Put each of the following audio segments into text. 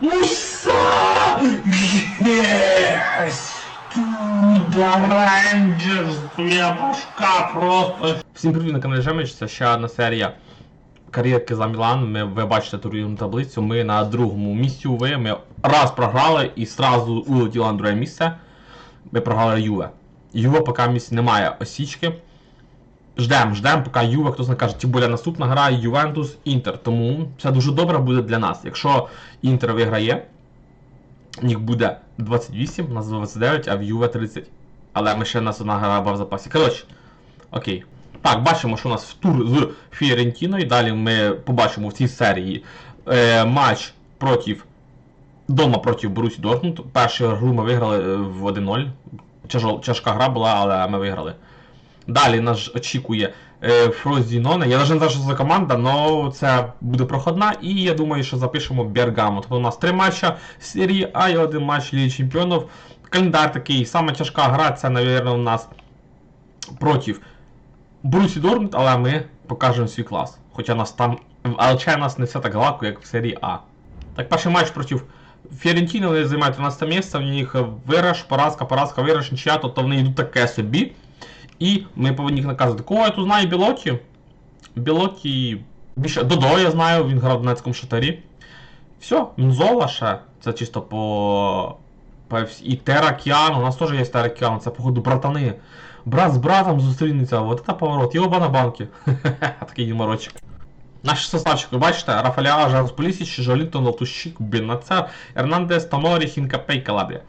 Муса! Твоя башка просто. Всім привіт на каналі Жемич, це ще одна серія кар'єрки за Мілан. Ми, ви бачите турнірну таблицю. Ми на другому місці у. Ми раз програли і сразу улетіло на друге місце. Ми програли Юве. Юве поки місць немає осічки. Ждем, ждем, поки Юве, хтось не каже, тим більше наступна гра Ювентус Інтер. Тому це дуже добре буде для нас. Якщо Інтер виграє, у них буде 28, у нас 29, а в Юве 30. Але ми ще у нас одна гра в запасі. Коротше, окей. Так, бачимо, що у нас в тур з Фіорентіною. Далі ми побачимо в цій серії е, матч проти дома проти Борусі Дортмунд. Першу гру ми виграли е, в 1-0. Тяжол- Тяжка гра була, але ми виграли. Далі нас очікує е, Фрозіноне. Я навіть не знаю, що за команда, але це буде проходна. І я думаю, що запишемо Бергамо. Тобто у нас три матча серії А і один матч Ліги Чемпіонів. Календар такий, саме тяжка гра, це, мабуть, у нас проти Брусі Дормут, але ми покажемо свій клас. Хоча нас там ЛЧ нас не все так гладко, як в серії А. Так, перший матч проти Фіорентіни, вони займають 13 місце, в них виграш, поразка, поразка, виграш, нічия, тобто вони йдуть таке собі. І ми повинні їх наказувати. Кого я тут знаю Білоті? Білоті. Більше Додо я знаю, він грав в Донецькому шатарі. Все, Мзола ще. Це чисто по. І Теракіан, у нас теж є Теракіан, це походу братани. Брат з братом зустрінеться, вот это поворот, і оба на банки. Такий юморочок. Наші составчики, ви бачите, Рафаля, Жарс Полісіч, Жолінтон, Латущик, Беннацер, Ернандес, Таморі, Хінкапе і Калабрія.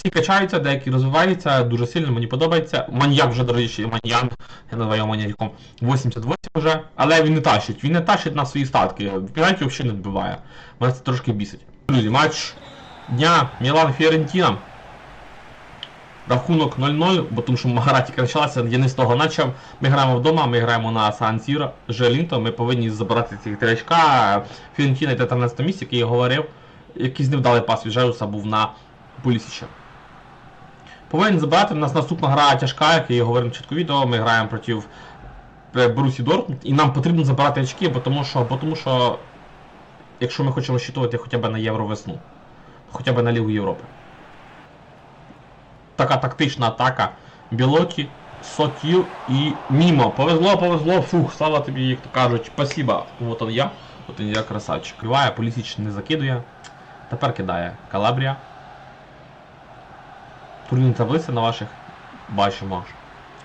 Всі качаються, деякі розвиваються дуже сильно, мені подобається. Маньяк вже, до речі, маньяк, я називаю його маньяком, 88 вже, але він не тащить, він не тащить на свої статки. Пенальті взагалі не відбиває. Мене це трошки бісить. Друзі, матч дня Мілан Фіорентіна. Рахунок 0-0, бо тому що гра тільки почалася, я не з того почав. Ми граємо вдома, ми граємо на Сан Сіро, Желінто, ми повинні забрати ці три очка. Фіорентіна йде 13 місці, який я говорив. Якийсь невдалий пас від Жеуса був на Пулісіча. Повинен забрати, у нас наступна гра тяжка, як я говорив на початку відео, ми граємо проти е, Борусі Дортмунд, і нам потрібно забирати очки, бо тому що, бо тому що якщо ми хочемо розчитувати хоча б на Євровесну, хоча б на Лігу Європи. Така тактична атака. Білоті, Сотіл і Мімо. Повезло, повезло, фух, слава тобі, як то кажуть, спасіба. Вот он я, от он я красавчик. Криває, Полісіч не закидує. Тепер кидає Калабрія. Турнірні таблиці на ваших бачимо.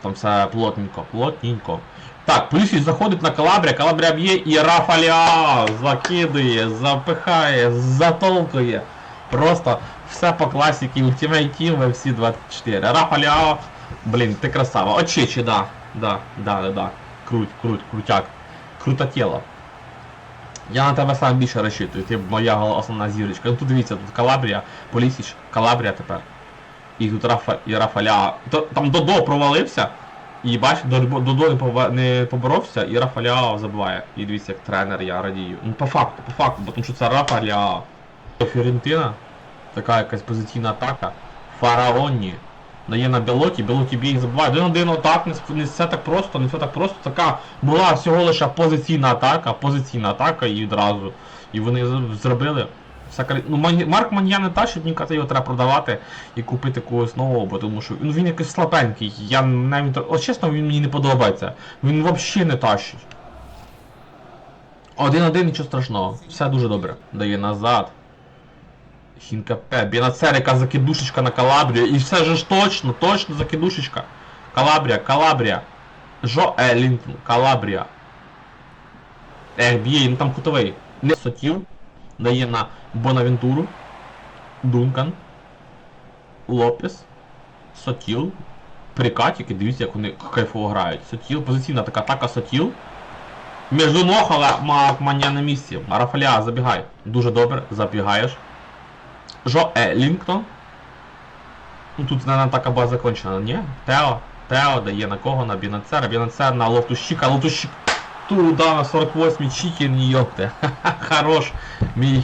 Там все плотненько, плотненько. Так, Полісіч заходить на Калабрія, Калабрія б'є і Рафаля закидує, запихає, затолкує. Просто все по класіки Ultimate Team в FC 24. Рафаля, блін, ти красава. Очечі, да. Да, да, да, да. Круть, круть, крутяк. Круто тіло. Я на тебе сам більше розчитую, ти моя основна зірочка. Ну тут дивіться, тут Калабрія, Полісіч, Калабрія тепер. І тут Рафа, і Рафаля. Там Додо провалився. І бач, Додо не, поборовся, і Рафаля забиває. І дивіться, як тренер, я радію. Ну по факту, по факту, бо тому що це Рафаля. Фіорентина. Така якась позиційна атака. Фараоні. Дає на Белоті, Белоті б'є і забиває. Один один отак, не, все так просто, не все так просто. Така була всього лише позиційна атака, позиційна атака і відразу. І вони зробили. Вся Ну, Марк Манья не тащить, мені кажеться, його треба продавати і купити когось нового, бо тому що ну, він якийсь слабенький. Я навіть. От чесно, він мені не подобається. Він взагалі не тащить. Один-один, нічого страшного. Все дуже добре. Дає назад. Хінкапе, Бінацерика закидушечка на Калабрію. І все ж точно, точно закидушечка. Калабрія, Калабрія. Жо Елінтон, Калабрія. Ех, б'є, ну там кутовий. Не сотів. Дає на Бонавентуру. Дункан. Лопес. Сотіл. Прикатики, дивіться, як вони кайфово грають. Сотіл, позиційна така атака Сотіл. Між ног, Маня на місці. Рафаля, забігай. Дуже добре, забігаєш. Жо Е, Лінктон. Ну тут, наверное, така була закончена, ні? Тео. Тео дає на кого? На Бінацера. Бінацер на Лотущика. Лотущик туда на 48-й чикен, йопте. Хорош. Мій.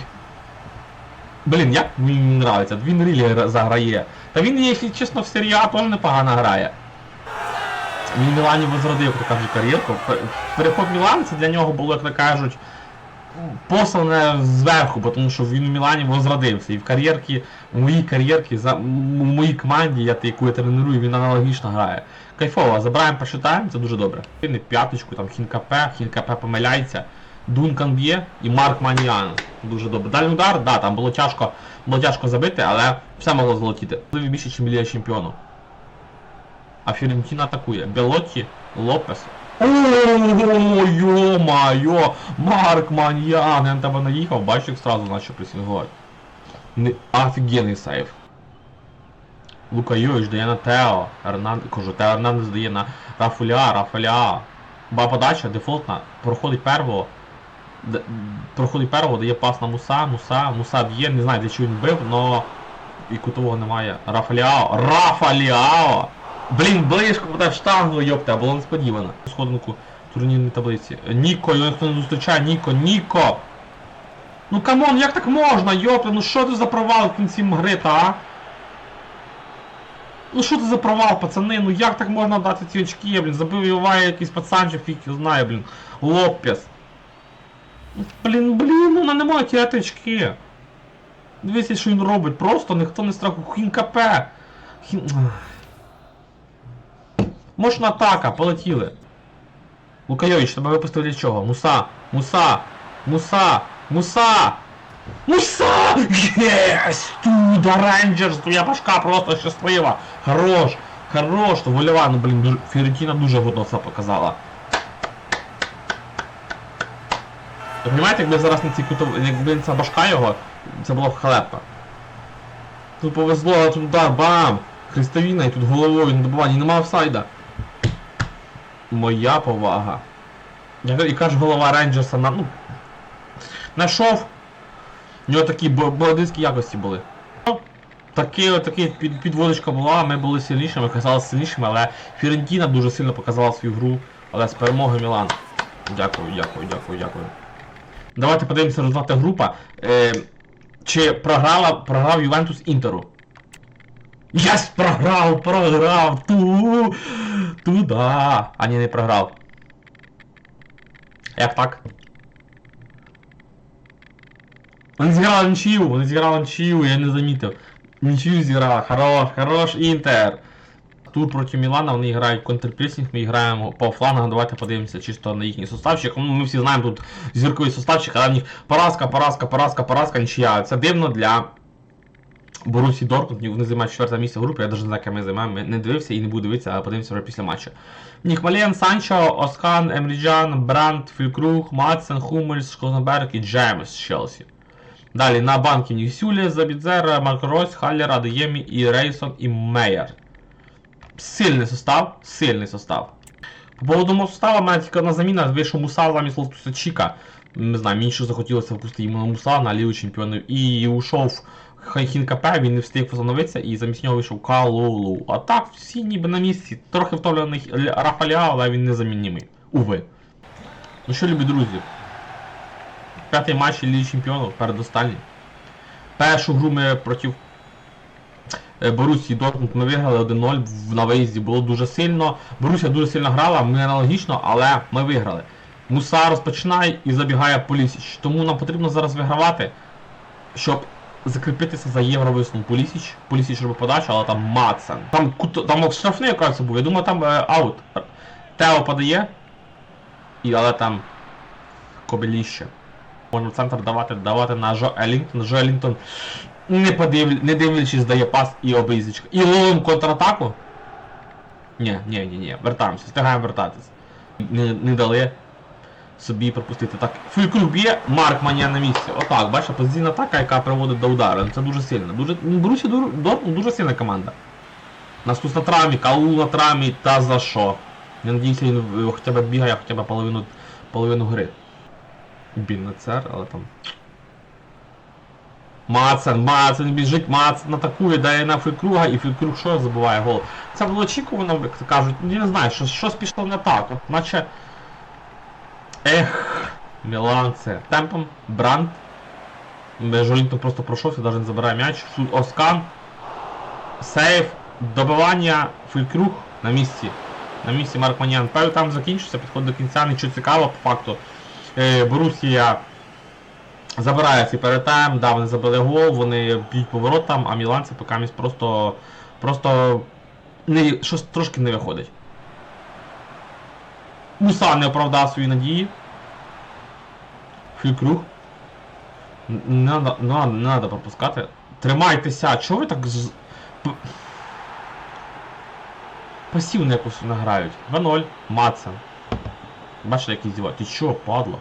Блін, як мені не нравиться. Він рілі заграє. Та він, якщо чесно, в серії А теж непогано грає. Він Мілані возродив, то кажуть, кар'єрку. Переход Мілан це для нього було, як то кажуть, послане зверху, тому що він в Мілані возродився. І в кар'єрці, в моїй кар'єрці, в моїй команді, яку я треную, він аналогічно грає. Кайфово, забираємо перший це дуже добре. П'яточку, там Хінкапе, Хінкапе помиляється. Дункан б'є і Марк Маніан. Дуже добре. Дальний удар, да, там було тяжко, було тяжко забити, але все могло. Можливо, більше, ніж Лія Чемпіону. А Фіорентіна атакує. Белотті, Лопес. Йо-майо! Марк Маньян! Я на тебе наїхав, бачиш, як сразу наче пресінгувати. Офігенний сейв. Лука Йович дає на Тео. Ернан... Кажу, Тео Ернандес дає на Рафуля, Рафаля. Ба подача, дефолтна, проходить первого. Д... Проходить первого, дає пас на Муса, Муса, Муса б'є, не знаю для чого він бив, но і кутового немає. Рафаліао. Рафаліао! Блін, ближко буде штангу, йопта, було несподівано. Сходинку турнірній таблиці. Ніко, його ніхто не зустрічає, Ніко, Ніко! Ну камон, як так можна, йопта, ну що ти за провал в кінці гри, та? Ну що це за провал, пацани? Ну як так можна дати ці очки, блін? Забив Іває якийсь пацанчик, фіг його знає, блін. Лопес. Ну, Блін, блін, ну не немає ті очки. Дивіться, що він робить, просто ніхто не страху. Хінкапе. Хін... Можна атака, полетіли. Лукайович, тебе випустили для чого? Муса! Муса! Муса! Муса! Муса! Єс! Туда Рейнджерс, твоя башка просто щаслива! Хорош! Хорош! Вольова, ну блін, дуже... Фіорентіна дуже годно це показала. Розумієте, якби зараз не ці кутов... якби ця башка його, це було б халепа. Тут повезло, а тут удар, бам! Хрестовіна і тут головою на добуванні, нема офсайда. Моя повага. Я і каже голова Рейнджерса на. ну. Нашов. У нього такі бо- бородинські якості були. Ну, Такий, під, підводочка була, ми були сильнішими, казалось сильнішими, але Фірентіна дуже сильно показала свою гру, але з перемоги Мілан. Дякую, дякую, дякую, дякую. Давайте подивимося результати група. Е, чи програла, програв Ювентус Інтеру? Єс, програв, програв, ту, туда. А ні, не програв. Як так? Вони зіграли нічию, вони зіграли нічию, я не замітив. Нічию зіграли, хорош, хорош, Інтер. Тур проти Мілана, вони грають контрпресінг, ми граємо по флангам, давайте подивимося чисто на їхній составчик. Ну, ми всі знаємо тут зірковий составчик, але в них поразка, поразка, поразка, поразка, нічия. Це дивно для Борусі Дортмунд, вони займають четверте місце в групі, я навіть не знаю, яке ми займаємо, не дивився і не буду дивитися, але подивимося вже після матчу. Нікмалєн, Санчо, Оскан, Емріджан, Брандт, Фількруг, Матсен, Хумельс, Шконберг і Джеймс Челсі. Далі на банки Нівсюлі, Забідзер, Марко Ройс, Халлер, Адеємі, і Рейсон, і Мейер. Сильний состав, сильний состав. По поводу мого состава, мене тільки одна заміна, вийшов Муса замість Лофтуса Чіка. Не знаю, мені ще захотілося впустити йому на Муса на Лігу Чемпіонів. І ушов Хінкапе, він не встиг постановитися, і замість нього вийшов Калулу. А так, всі ніби на місці. Трохи втомлений Рафаля, але він незаміннимий. Уви. Ну що, любі друзі, п'ятий матч Ліги Чемпіонів, передостанній. Першу гру ми проти е, Борусії Дортмунд ми виграли 1-0 на виїзді, було дуже сильно. Борусія дуже сильно грала, ми аналогічно, але ми виграли. Муса розпочинає і забігає Полісіч. Тому нам потрібно зараз вигравати, щоб закріпитися за євровисну Полісіч. Полісіч робить подачу, але там Мацен. Там, там штрафний, якраз був, я думаю, там е, аут. Тео подає, і, але там кобеліще. Можна в центр давати, давати на Жо Елінгтон. Жо Елінгтон не, подив... не дивлячись дає пас і обрізочка. І ловим контратаку. Ні, ні, ні, ні, вертаємося, встигаємо вертатись. Не, не дали собі пропустити. Так, Фюлькруг б'є, Марк Манія на місці. Отак, бачите, позиційна атака, яка приводить до удару. Це дуже сильно. Дуже... ну, Борусі Дортмунд дуже сильна команда. Нас тут на травмі, Каул на травмі, та за що? Я надіюся, він е, хоча б бігає хоча б половину, половину гри. Бін цар, але там. Мацен, Мацен біжить, Мацен атакує, дає на Фрікруга, і Фрікруг що забуває гол. Це було очікувано, як то кажуть, ну, не знаю, що, щось пішло не так. От, наче. Ех, Мілан це. Темпом, Бранд. Жолінто просто пройшовся, навіть не забирає м'яч. Оскан. Сейф, добивання, Фрікруг на місці. На місці Марк Маніан. Певно там закінчився, підходить до кінця, нічого цікавого по факту. Е, Борусія Забирає цей перетайм, да, вони забили гол, вони б'ють поворотом, а міланці поки місь просто. Просто. Не, щось трошки не виходить. Муса не оправдав свої надії. Фюкруг. Не не пропускати. Тримайтеся, чого ви так з... Пасівно якось награють. 2-0. Мацен. Бачите, який здіває. Ти чо, падла?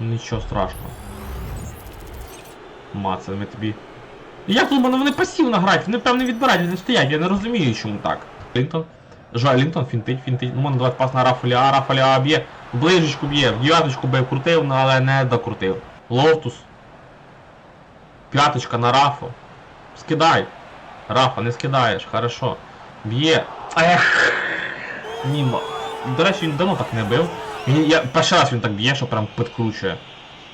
Нічого страшного. Мацен, ми тобі. Як тут вони пасівно грають, вони певно відбирають, вони стоять, я не розумію, чому так. Лінтон. Жаль, Лінтон фінтить, фінтить. Ну, можна давати пас на Рафаля, Рафаля б'є, ближечку б'є, в дев'яточку бив, крутив, ну, але не докрутив. Лофтус. П'яточка на Рафу. Скидай. Рафа, не скидаєш, хорошо. Б'є. Ех. Німо. До речі, він давно так не бив. Він, я, перший раз він так б'є, що прям підкручує.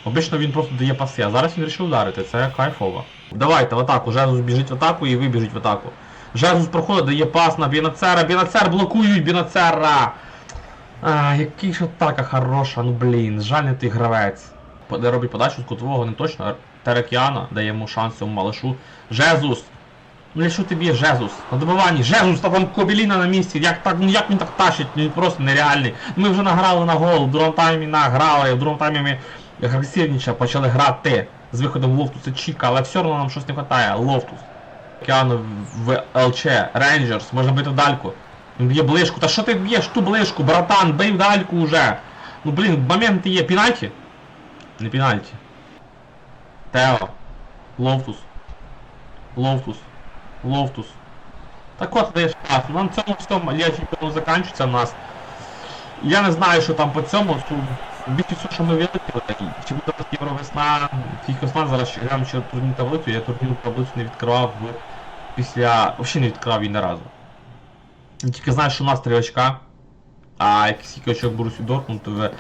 Обично він просто дає паси, а зараз він вирішив ударити, це кайфово. Давайте в атаку, Жезус біжить в атаку і ви біжіть в атаку. Жезус проходить, дає пас на Бінацера, Бінацер блокують Бінацера! А, який ж атака хороша, ну блін, жаль не той гравець. Робить подачу з кутового не точно. Терекіана дає йому шанс цьому малышу. Жезус! Ну що тобі Жезус? На добиванні, Жезус, та там Кобіліна на місці, як так, ну як він так тащить, він просто нереальний. Ми вже награли на гол, в другому таймі награли, в другому таймі ми агресивніше почали грати з виходом Лофтуса Чіка, але все одно нам щось не вистачає. Лофтус. Океану в ЛЧ, Рейнджерс, можна бити дальку. Він б'є ближку. Та що ти б'єш ту ближку, братан, бий в дальку вже. Ну блін, моменти є. Пенальті? Не пенальті. Тео. Лофтус. Лофтус. Лофтус. Так от пас. Ну на цьому всьому Ліга Чемпіонів закінчується в нас. Я не знаю, що там по цьому. Більше все, що ми вилетіли. Чи буде Євровесна, тільки весна, зараз ще глянемо ще турнірну таблицю, я турнірну таблицю не відкривав після. Взагалі не відкривав її ні разу. Тільки знаю, що у нас 3 очка, а скільки очок Борусі Дортмунд в,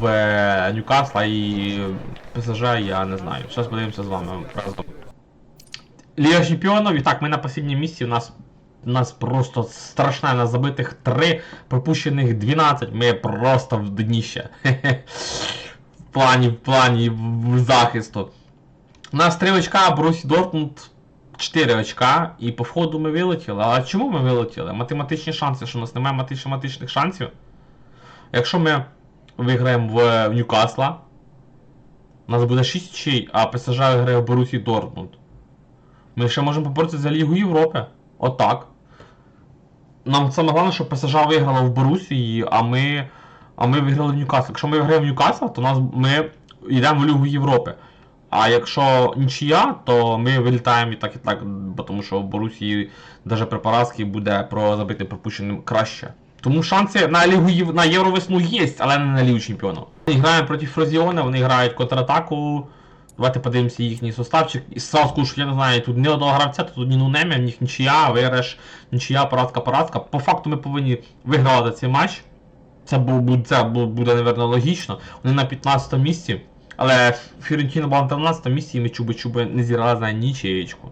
в Ньюкасла і ПСЖ я не знаю. Зараз подивимося з вами разом. Ліга Чемпіонів, і так, ми на останньому місці, у нас у нас просто страшна, на забитих 3, пропущених 12, ми просто в дніще. В плані, в плані захисту. У нас 3 очка, а Борусі Дортмунд 4 очка, і по входу ми вилетіли. А чому ми вилетіли? Математичні шанси, що у нас немає математичних шансів. Якщо ми виграємо в Ньюкасла, у нас буде 6 очей, а ПСЖ виграє в Борусі Дортмунд. Ми ще можемо поборотися за Лігу Європи. Отак. Нам саме головне, щоб ПСЖ виграла в Борусії, а ми. А ми виграли в Ньюкасл. Якщо ми виграємо в Ньюкасл, то нас, ми йдемо в Лігу Європи. А якщо нічия, то ми вилітаємо і так і так, тому що в Борусії навіть при поразці буде про забити пропущеним краще. Тому шанси на Лігу на Євровесну є, але не на Лігу Чемпіонів. Ми граємо проти Фрозіона, вони грають контратаку. Давайте подивимося їхній составчик. І сразу скажу, що я не знаю, тут ні одного гравця, тут ні нунемя, в них нічия, виграш, нічия, поразка, поразка. По факту ми повинні вигравати цей матч. Це буде, це буде, напевно, логічно. Вони на 15 місці. Але Фіорентіна була на 13 місці і ми чуби-чуби не зіграли за нічиєчку.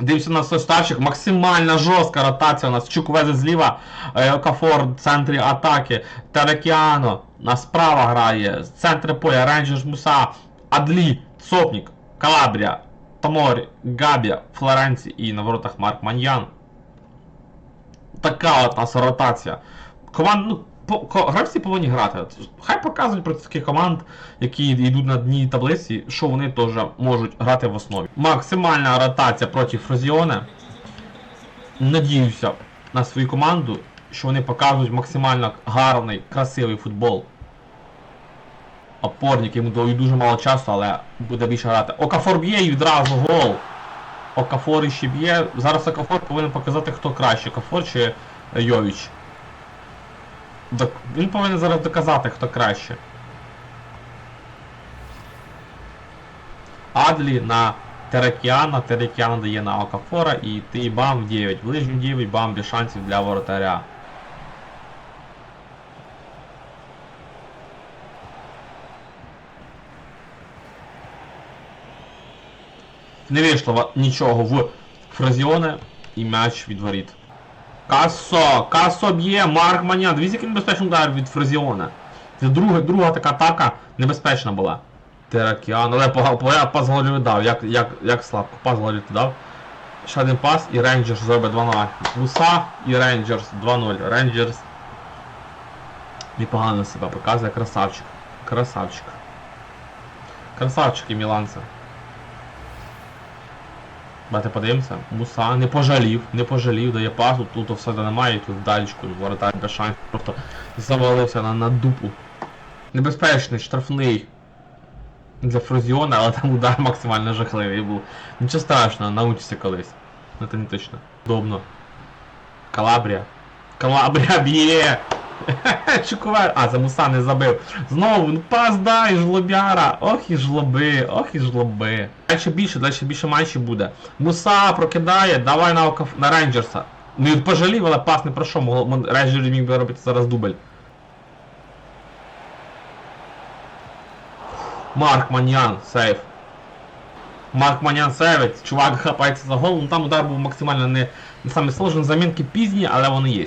Дивимося на составчик, максимально жорстка ротація у нас. Чук везе зліва, е, Окафор в центрі атаки, Терекіано на справа грає, з центру поля, Рейнджерс Муса, Адлі, Сопнік, Калабрія, Томорі, Габія, Флоренці і на воротах Марк Маньян. Така от нас ротація. Команд, ну, по, ко- гравці повинні грати. Хай показують проти таких команд, які йдуть на дні таблиці, що вони теж можуть грати в основі. Максимальна ротація проти Фрозіона. Надіюся на свою команду, що вони покажуть максимально гарний, красивий футбол. Опорник йому дають дуже мало часу, але буде більше грати. Окафор б'є і відразу гол. Окафор іще б'є. Зараз Окафор повинен показати, хто краще, Окафор чи Йовіч. Док- Він повинен зараз доказати, хто краще. Адлі на Терекіана, Терекіана дає на Окафора і ти бам 9. Ближній 9, бам без шансів для воротаря. Не вийшло нічого в Фразіоне і м'яч від воріт. Кассо! Кассо б'є! Марк Манян! Дивіться, який небезпечний удар від Фразіона. Це друга, друга така атака небезпечна була. Теракіан, але пас голів дав, як, як, як слабко, пас голів дав. Ще один пас і Рейнджерс зробить 2-0. Муса і Рейнджерс 2-0. Рейнджерс непогано себе показує, красавчик. Красавчик. Красавчики міланці. Давайте подивимося. Муса не пожалів, не пожалів, дає пасу, тут все немає, тут вдалечку, воротар без шансів, просто завалився на, на дупу. Небезпечний, штрафний для Фрозіона, але там удар максимально жахливий був. Нічого страшного, научишся колись. Ну це не точно. Удобно. Калабрія. Калабрія б'є! Чукувар. А, за Муса не забив. Знову, ну пас дай, жлобяра. Ох і жлоби, ох і жлоби. Дальше більше, дальше більше матчів буде. Муса прокидає, давай на, Окаф- на Рейнджерса. Ну і пожалів, але пас не пройшов, Рейнджер міг би робити зараз дубль. Марк Маньян, сейф. Марк Маньян сейвить, чувак хапається за голову, ну там удар був максимально не, не самий сложний, замінки пізні, але вони є.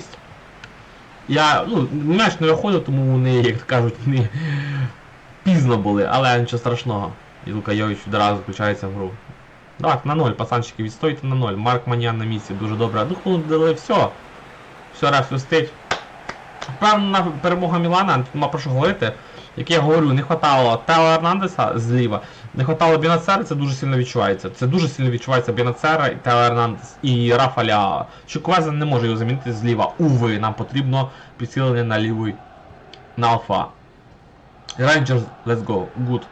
Я, ну, м'яч не виходив, тому вони, як кажуть, не пізно були, але нічого страшного. І Лука Йович одразу включається в гру. Давайте на ноль, пацанчики, відстойте на ноль. Марк Маньян на місці, дуже добре. Ну, коли дали все. Все, реф свистить. Певна перемога Мілана, нема про що говорити. Як я говорю, не хватало Тео Ернандеса зліва, не хватало Бінацера, це дуже сильно відчувається. Це дуже сильно відчувається Бінацера, Тео Ернандес і Рафа Ляо. Чуквеза не може його замінити зліва. Уви, нам потрібно підсилення на лівий. На алфа. Rangers, let's go. Good.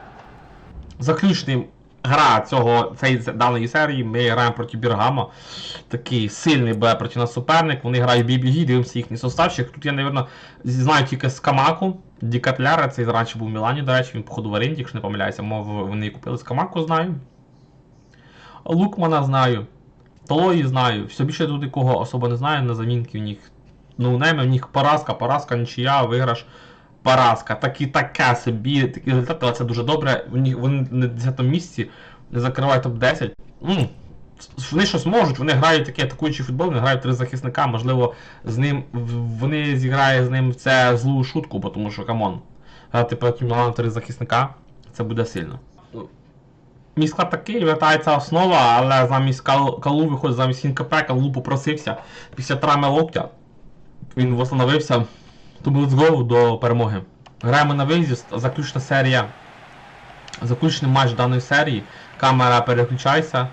Заключний гра цього цієї даної серії. Ми граємо проти Біргамо. Такий сильний буде проти нас суперник. Вони грають BBG, дивимося їхній составчик. Тут я, напевно, знаю тільки з Камаку. Дікатляра, цей раніше був в Мілані, до речі, він походу в оренді, якщо не помиляюся, мов вони купили з Камаку, знаю. Лукмана знаю. Толої знаю. Все більше тут нікого особо не знаю, на замінки в них. Ну, нейме, в них поразка, поразка, нічия, виграш. Поразка. Такі таке собі, такі результати, але це дуже добре. В них, вони на 10 місці не закривають топ-10. М, Вони щось можуть, вони грають такий атакуючий футбол, вони грають три захисника, можливо, з ним вони зіграють з ним це злу шутку, тому що камон. Грати проти Мілана три захисника, це буде сильно. Мій склад такий, вертається основа, але замість Кал- Калу виходить замість ХНКП, Калу попросився після травми локтя. Він восстановився. Тому let's go до перемоги. Граємо на виїзді, заключна серія. Заключний матч даної серії. Камера переключайся.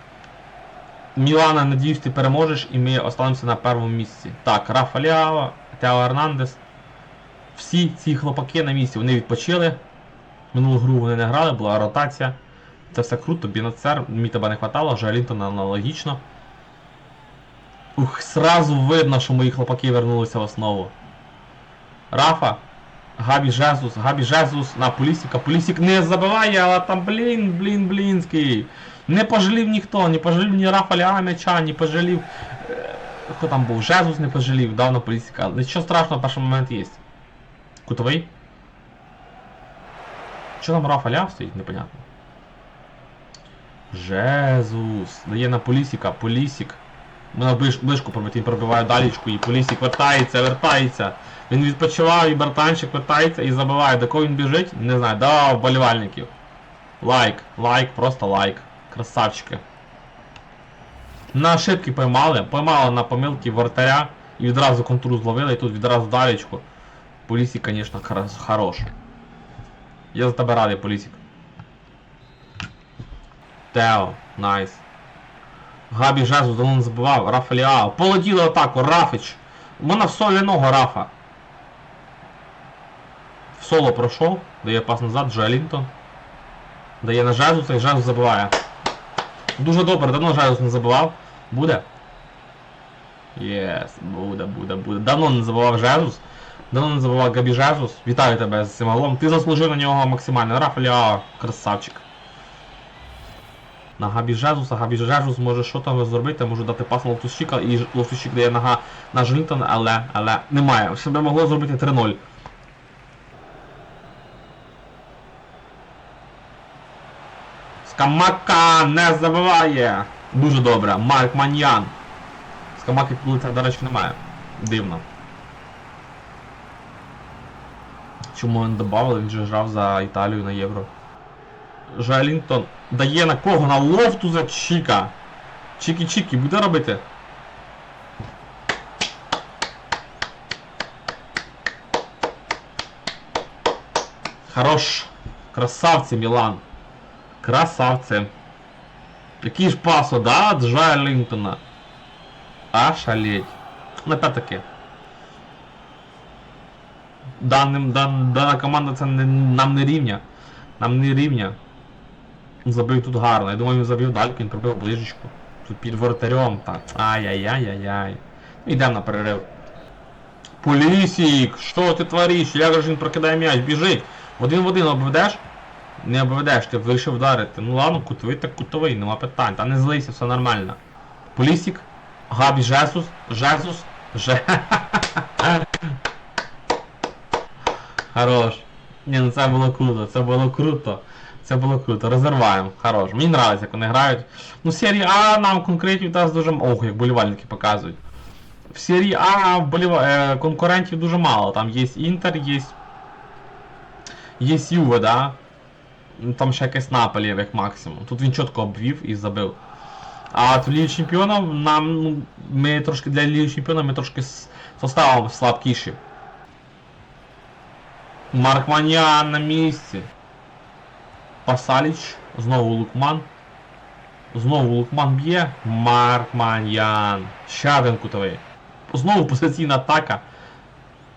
Мілана, надіюсь, ти переможеш і ми останемося на першому місці. Так, Рафа Ліао, Тео Ернандес. Всі ці хлопаки на місці, вони відпочили. Минулу гру вони не грали, була ротація. Це все круто, Бінацер, мені тебе не хватало, Жалінтон аналогічно. Ух, сразу видно, що мої хлопаки вернулися в основу. Рафа, Габі Жезус, Габі Жезус на Полісіка. Полісік не забиває, але там, блін, блін, блінський. Не пожалів ніхто, не пожалів ні Рафа Ляа м'яча, не пожалів. е, Хто там був? Жезус не пожалів, дав на Полісіка. Нічого страшного, перший момент є. Кутовий? Що там Рафа Ляа стоїть, непонятно. Жезус. Дає на Полісіка, Полісік. Ми на ближ, ближку пробити, він далічку і Полісік вертається, вертається. Він відпочивав і братанчик вертається і забиває. До кого він біжить? Не знаю, до вболівальників. Лайк, лайк, просто лайк. Красавчики. На ошибки поймали, поймали на помилки вратаря і відразу контуру зловили, і тут відразу далечку. Полісік, звісно, хорош. Я за тебе радий, Полісік. Тео, найс. Габі Жезус давно не Рафа Ліао. Полетіли атаку, Рафич. Вона в соляного Рафа. Соло пройшов, дає пас назад, Джалінтон. Дає на Жезуса і Жезус забиває. Дуже добре, давно Жезус не забивав. Буде? Єс, буде, буде, буде. Давно не забивав Жезус. Давно не забивав Габі Жезус. Вітаю тебе з цим голом. Ти заслужив на нього максимально. Рафа Ліао, красавчик. На Габі Жезуса, Габі Жезус може що там зробити, може дати пас на Лофтущика, і Лофтущик дає нога на Желінтона, але, але немає. Ще би могло зробити 3-0. Скамака не забиває! Дуже добре. Марк Маньян. Скамаки тут, до речі, немає. Дивно. Чому не додавали? Він же грав за Італію на євро. Жалінтон дає на кого? На лофту за Чіка. Чікі-чікі, буде робити? Хорош. Красавці, Мілан. Красавці. Який ж пасо, да? Джа Лінтона. А шалеть. Ну, опять-таки. Даним, дан, дана команда це не, нам не рівня. Нам не рівня. Забив тут гарно. Я думаю, він забив дальку, він пробив ближечку. Тут під воротарем. Так. Ай-яй-яй-яй-яй. Йдемо на перерив. Полісік! Що ти твориш? Як же він прокидає м'яч? Біжить! Один в один обведеш? Не обведеш, ти вирішив вдарити. Ну ладно, кутовий так кутовий, нема питань. Та не злися, все нормально. Полісік, Габі Жесус, Жесус, Же. Хорош. Ні, ну це було круто, це було круто. Це було круто. Розриваємо. Хорош. Мені нравиться, як вони грають. Ну, серії А нам конкурентів зараз дуже Ох, як болівальники показують. В серії А болів... е, конкурентів дуже мало. Там є Інтер, є. Є Юве, да? Там ще якесь Наполі, як максимум. Тут він чітко обвів і забив. А в Лігі Чемпіонів нам, ну, ми трошки для Ліги Чемпіонів ми трошки составом слабкіші. Марк Маньян на місці. Пасаліч. Знову Лукман. Знову Лукман б'є. Марк Маньян. Ще один кутовий. Знову позиційна атака.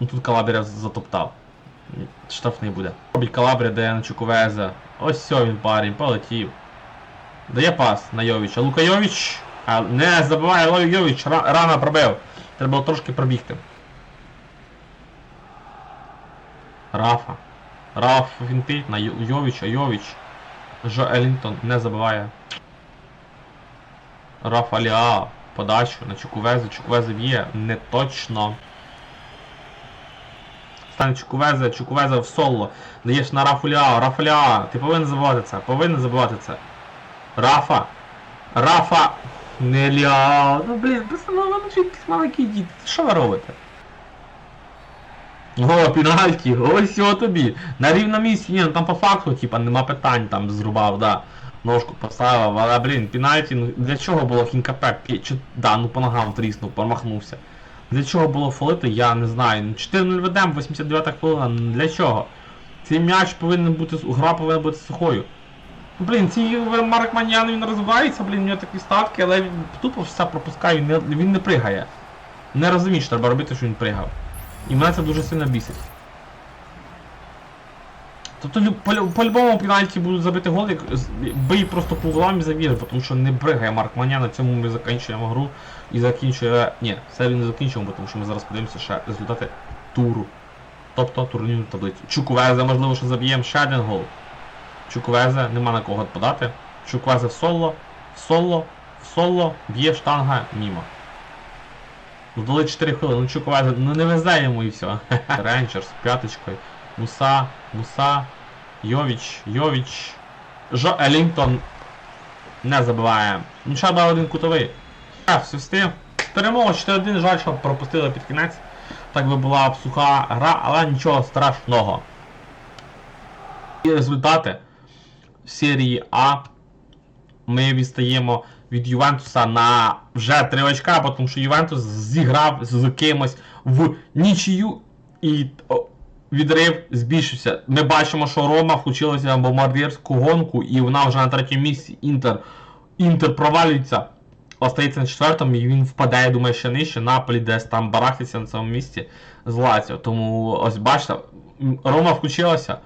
Ну тут Калабря затоптав. Штрафний буде. Робить Калабря, де на Чуковеза. Ось все він парень, полетів. Дає пас на Йовіча. Лука Йовіч. А, не забиває Лою Йовіч, ра- рано пробив. Треба було трошки пробігти. Рафа. Раф фінтить на Йо- Йовіча. Йовіч. Жо Елінтон не забиває. Рафа Ліа. Подачу на Чукувезу. Чукувезу б'є. Не точно. Стане Чукувеза, Чукувеза в соло. Даєш на Рафу Ліа. Рафа Ліа. Ти повинен забивати це. Повинен забивати це. Рафа. Рафа. Не Ліа. Ну блін, пацани, ну ви якісь маленькі діти. Що ви робите? О, пенальті, ось його тобі. На рівному місці, ні, ну там по факту, типа, нема питань, там зрубав, да. Ножку поставив, але, блін, пенальті, ну для чого було хінкапе? Да, ну по ногам тріснув, промахнувся. Для чого було фолити, я не знаю. Ну, 4-0 ведемо, 89-та хвилина, для чого? Цей м'яч повинен бути, гра повинна бути сухою. Ну, Блін, цей Марк Маньян, він розвивається, блін, у нього такі статки, але він тупо все пропускає, він не, він не пригає. Не розуміє, що треба робити, що він пригав. І мене це дуже сильно бісить. Тобто лю- по- по-любому пенальті будуть забити гол, бий просто по углам і завір, тому що не бригає Марк Маня, на цьому ми закінчуємо гру і закінчує. Ні, серію не закінчуємо, тому що ми зараз подивимося ще результати туру. Тобто турнірну таблицю. Чуквезе, можливо, що заб'ємо ще один гол. Чуквезе, нема на кого подати. Чуквезе в соло, в соло, в соло, б'є штанга мімо. Здали 4 хвилини, ну Чуквезе, ну не везе йому і все. Ренчер з п'яточкою. Муса, Муса, Йовіч, Йовіч. Жо Елінтон не забиває. Ну ще один кутовий. Все встиг. Перемога 4-1, жаль, що пропустили під кінець. Так би була б суха гра, але нічого страшного. І результати в серії А ми відстаємо від Ювентуса на вже 3 очка, тому що Ювентус зіграв з кимось в нічию і відрив збільшився. Ми бачимо, що Рома включилася в бомбардирську гонку, і вона вже на третьому місці Інтер. Інтер провалюється, остається на четвертому, і він впадає, думаю, ще нижче. Наполі десь там барахтиться на цьому місці з Лаціо. Тому ось бачите, Рома включилася.